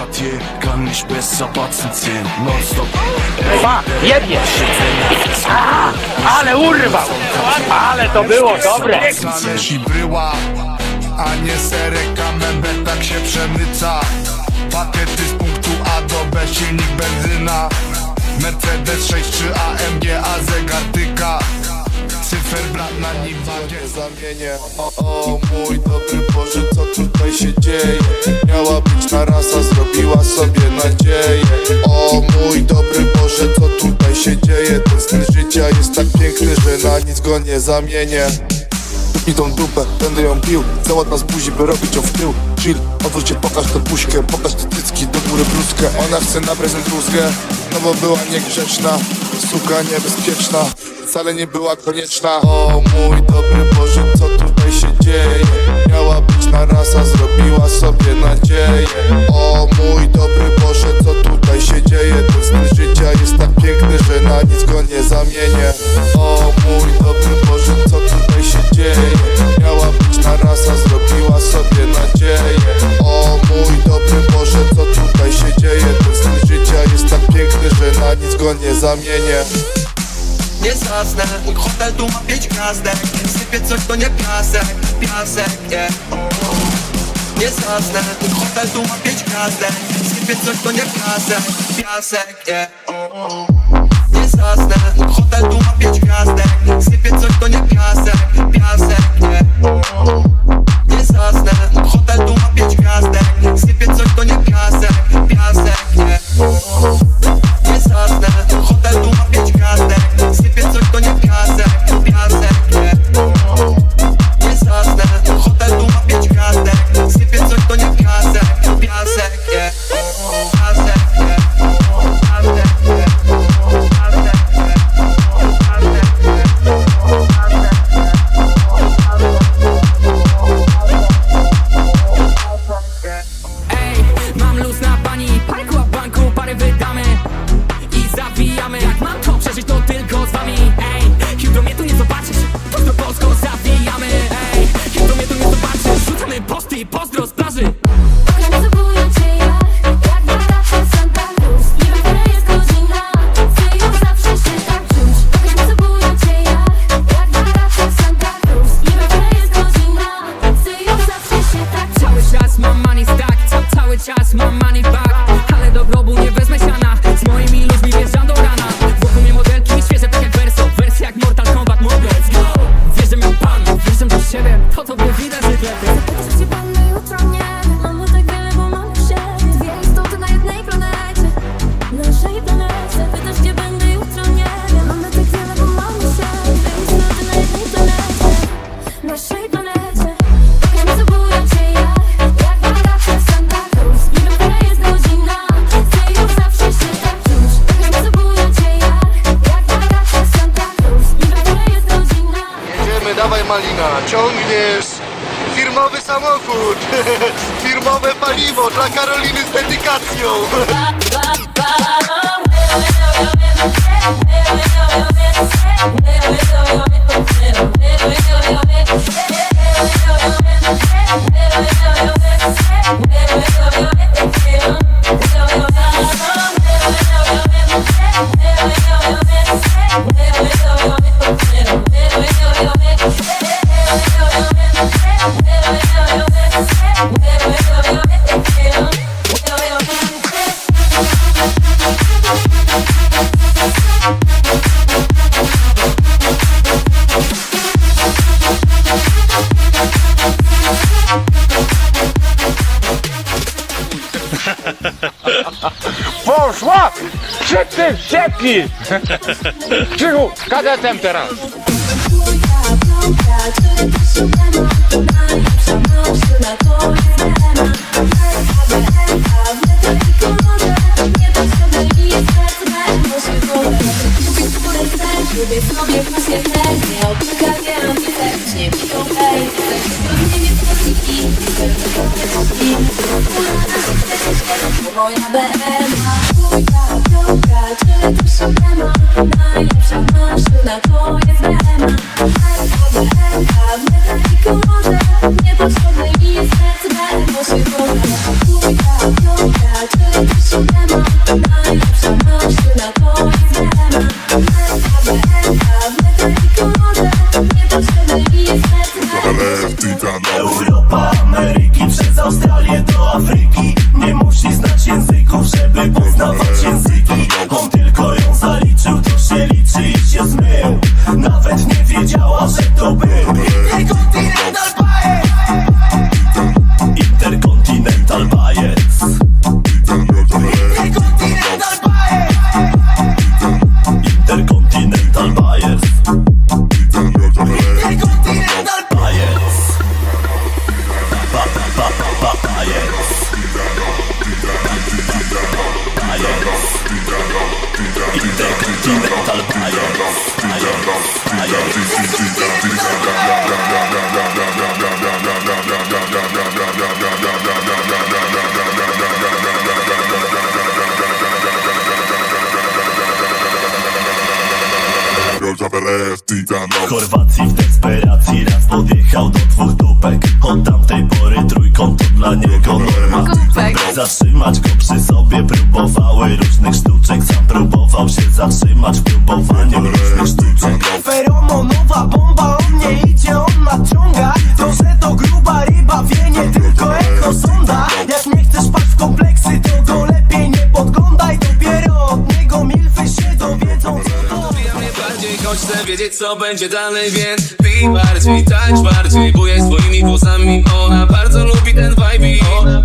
Cartier kann nicht besser Batzen zählen. Nonstop. Pa, jebnie! A, ale urwał! Ale to było dobre! Zależy bryła, a nie serek Kamembert tak się przemyca Pakiety z punktu A do B, silnik benzyna Mercedes 6 czy AMG, a zegar tyka Cyferblat na nim wagie zamienię. O, o mój dobry Boże, co tutaj się dzieje? Miała być na rasa, zrobiła sobie nadzieję. O mój dobry Boże, co tutaj się dzieje? Ten styl życia jest tak piękny, że na nic go nie zamienię. I tą dupę, będę ją pił. Załatwa z buzi, by robić ją w tył. Chill, odwróć się, pokaż tę buźkę. Pokaż te cycki, do góry bluzkę. Ona chce na prezent rózgę No bo była niegrzeczna. Suka niebezpieczna Wcale nie była konieczna. O mój dobry Boże, co tutaj się dzieje? Miała być na rasa, zrobiła sobie nadzieję. O mój dobry Boże, co tutaj się dzieje? Ten styl życia jest tak piękny, że na nic go nie zamienię. O mój dobry Boże, co tutaj się dzieje? Miała być na rasa, zrobiła sobie nadzieję. O mój dobry Boże, co tutaj się dzieje? Ten styl życia jest tak piękny, że na nic go nie zamienię Nie zasnę, mój hotel tu ma pięć gwiazdek. Sypie coś to nie piasek, piasek, yeah. Nie zasnę, mój hotel tu ma pięć gwiazdek. Sypie coś to nie piasek, piasek, yeah. Nie zasnę, mój hotel tu ma pięć gwiazdek. Sypie coś to nie piasek, piasek, yeah. Nie zasnę, mój hotel tu ma pięć gwiazdek. Sypie coś to nie piasek, piasek, yeah Malina, ciągniesz. Firmowy samochód. Firmowe paliwo dla Karoliny z dedykacją Wściekli! Krzychu, kadetem teraz! Nie Moja BMA wiedziała, że to był Inny kontynent W Chorwacji w desperacji raz podjechał do dwóch dupek. Od tamtej pory trójkąt to dla niego norma Zatrzymać go przy sobie próbowały różnych sztuczek. Sam próbował się zatrzymać w próbowaniu różnych sztuczek. Feromonowa bomba o mnie idzie, on naciąga To, że to gruba ryba wie nie tylko ekosonda Jak nie chcesz spać w kompleksy, to go lepiej nie podglądaj choć chcę wiedzieć co będzie dalej Więc pij bardziej, tańcz bardziej Bujaj swoimi włosami. Ona bardzo lubi ten vibe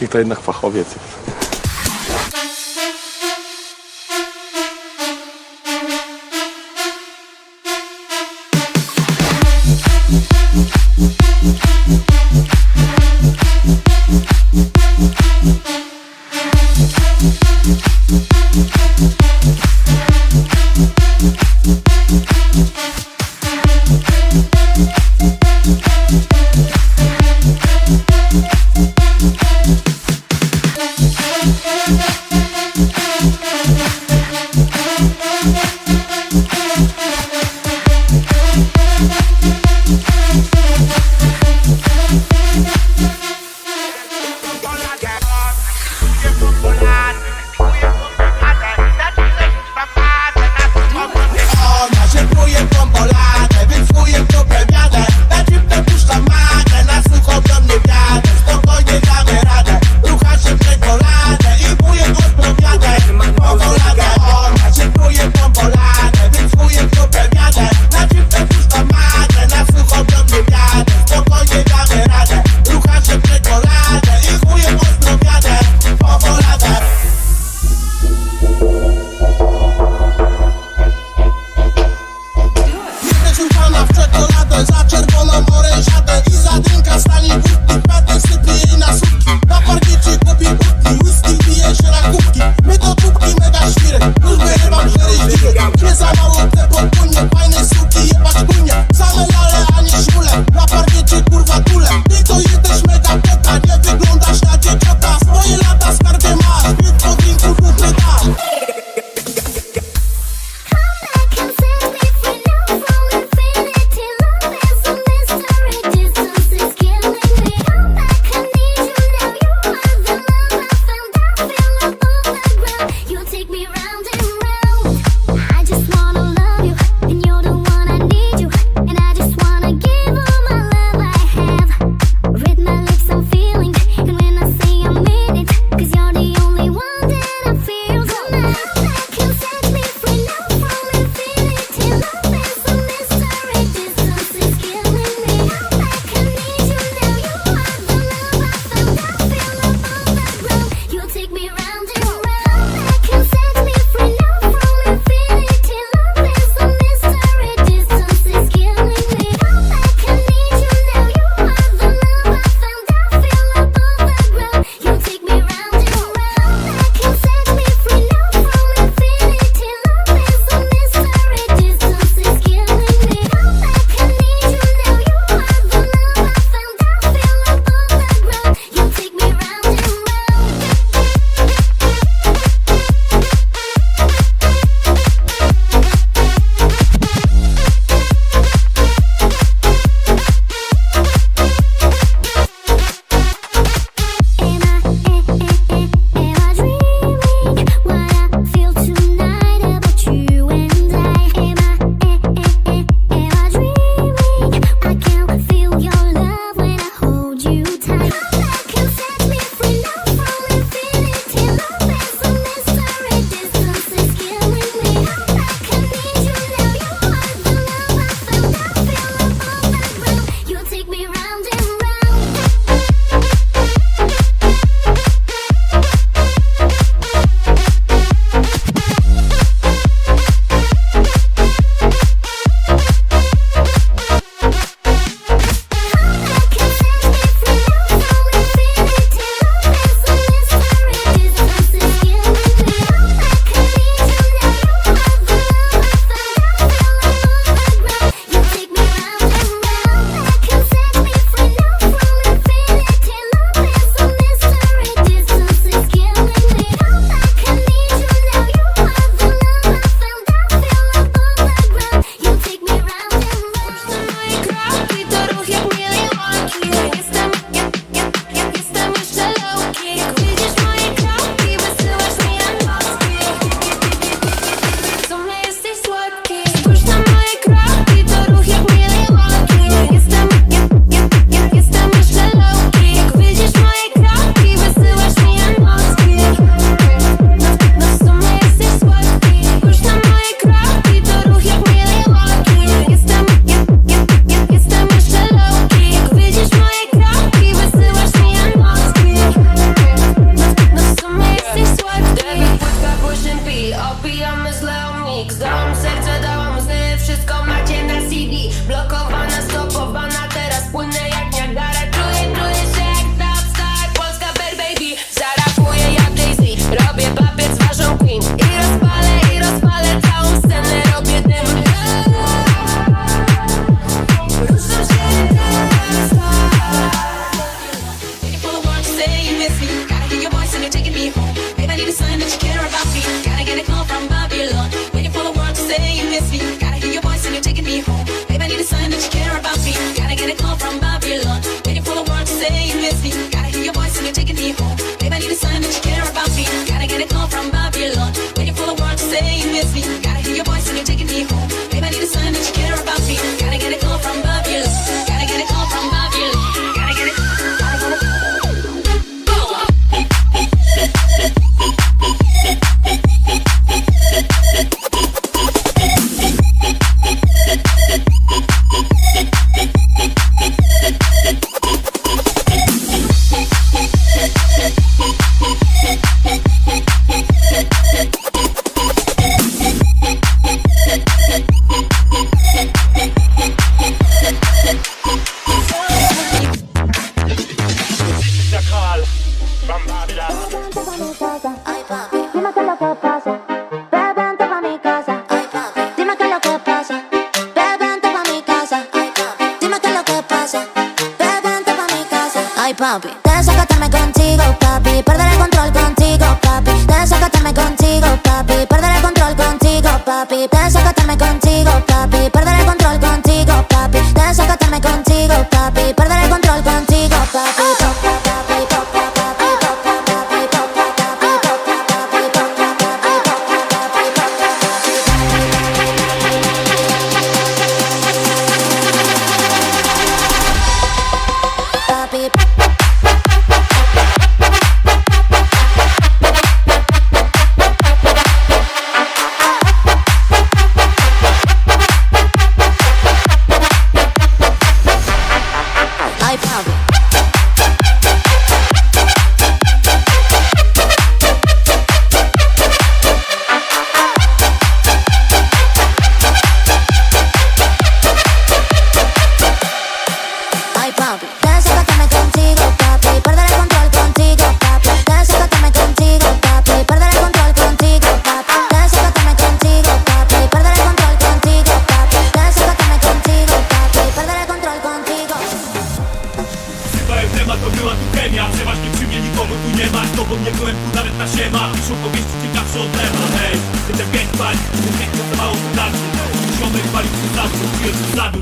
porucznik to jednak fachowiec. Ona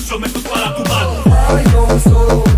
yo me subo a la tumba. Ay, no, solo.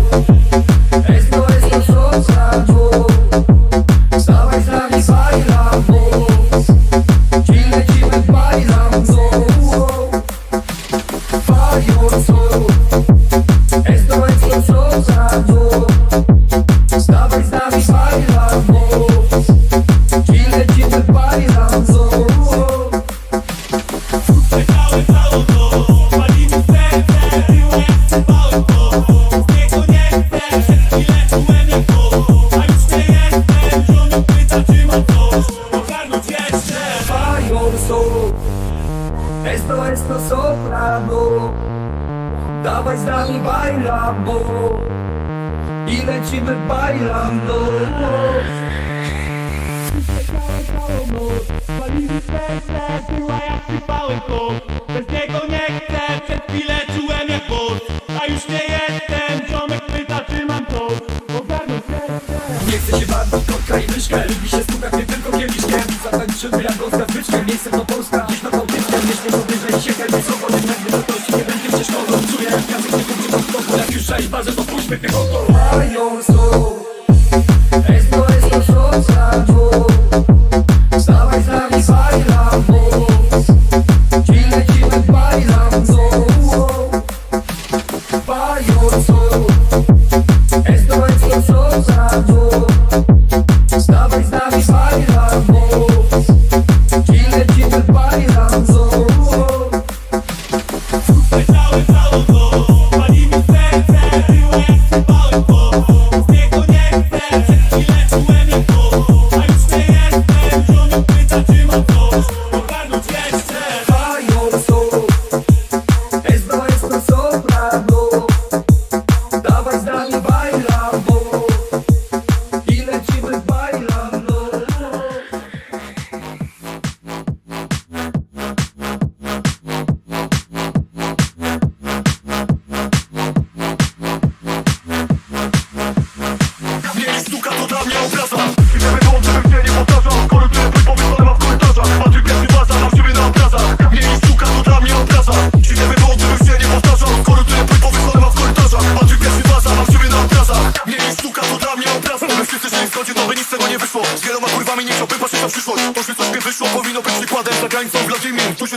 solo Esto, esto soprano Dawaj z nami bajlamo I lecimy bajlando Palili serce, była jak sypałem to Bez niego nie chcę, przez chwilę czułem jak boss A już nie jestem, ziomek pyta czy mam to Ogarnął serce Nie chcę się bawić, kotka i myszka Lubi się stukać, nie tylko wiem Patrzymy jak Polska wycznie, miejsce to Polska. Dziś na Bałtyczkę, wiecznie powyżej Siekaj wysoko, jednak gdy wartości nie będzie ciężko Czuję jak język nie kupczy pod Jak już szajba, że to pójdźmy piechotą.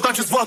Antes vó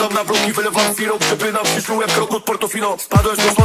Wpadam na bloki, wylewam sirop, żeby na przyszły łeb krok Portofino. Spadłeś do